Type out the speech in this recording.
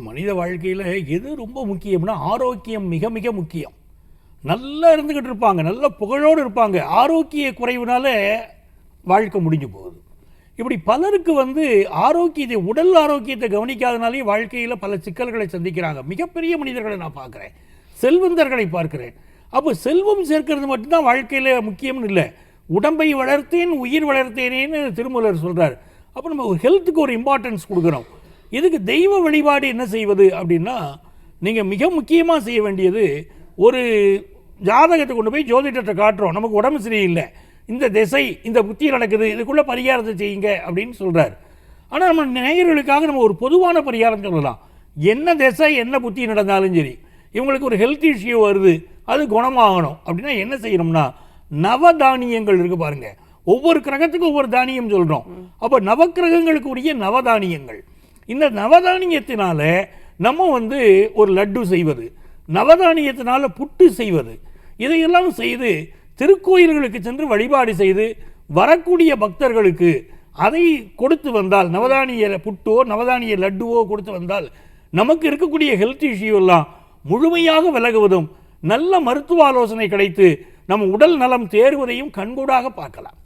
மனித வாழ்க்கையில் எது ரொம்ப முக்கியம்னா ஆரோக்கியம் மிக மிக முக்கியம். நல்லா இருந்துக்கிட்டு இருப்பாங்க நல்ல புகழோடு இருப்பாங்க. ஆரோக்கிய குறைவுனால வாழ்க்கை முடிஞ்சு போகுது. இப்படி பலருக்கு வந்து ஆரோக்கியத்தை உடல் ஆரோக்கியத்தை கவனிக்காதனாலே வாழ்க்கையில் பல சிக்கல்களை சந்திக்கிறாங்க. மிகப்பெரிய மனிதர்களை நான் பார்க்குறேன். செல்வந்தர்களை பார்க்குறேன். அப்போ செல்வம் சேர்க்கிறது மட்டும்தான் வாழ்க்கையில் முக்கியம்னு இல்லை. உடம்பை வளர்த்தேன் உயிர் வளர்த்தேனேன்னு திருமூலர் சொல்கிறார் அப்போ நம்ம ஒரு ஹெல்த்துக்கு ஒரு இம்பார்ட்டன்ஸ் கொடுக்குறோம். இதுக்கு தெய்வ வழிபாடு என்ன செய்வது அப்படின்னா நீங்கள் மிக முக்கியமாக செய்ய வேண்டியது ஒரு ஜாதகத்தை கொண்டு போய் ஜோதிடத்தை காட்டுறோம். நமக்கு உடம்பு சரியில்லை. இந்த திசை இந்த புத்தி நடக்குது இதுக்குள்ளே பரிகாரத்தை செய்யுங்க அப்படின்னு சொல்கிறார் ஆனால் நம்ம நேயர்களுக்காக நம்ம ஒரு பொதுவான பரிகாரம் சொல்லலாம். என்ன திசை என்ன புத்தி நடந்தாலும் சரி இவங்களுக்கு ஒரு ஹெல்த் இஷ்யூ வருது அது குணமாகணும். அப்படின்னா என்ன செய்யணும்னா நவதானியங்கள் இருக்குது பாருங்கள் ஒவ்வொரு கிரகத்துக்கும் ஒவ்வொரு தானியம் சொல்கிறோம் அப்போ நவக்கிரகங்களுக்கு உரிய நவதானியங்கள். இந்த நவதானியத்தினால நம்ம வந்து ஒரு லட்டு செய்வது நவதானியத்தினால புட்டு செய்வது இதையெல்லாம் செய்து திருக்கோயில்களுக்கு சென்று வழிபாடு செய்து வரக்கூடிய பக்தர்களுக்கு அதை கொடுத்து வந்தால் நவதானிய புட்டோ நவதானிய லட்டுவோ கொடுத்து வந்தால் நமக்கு இருக்கக்கூடிய ஹெல்த் இஷ்யூ எல்லாம் முழுமையாக விலகுவதும் நல்ல மருத்துவ ஆலோசனை கிடைத்து நம் உடல் நலம் தேறுவதையும் கண்கூடாக பார்க்கலாம்.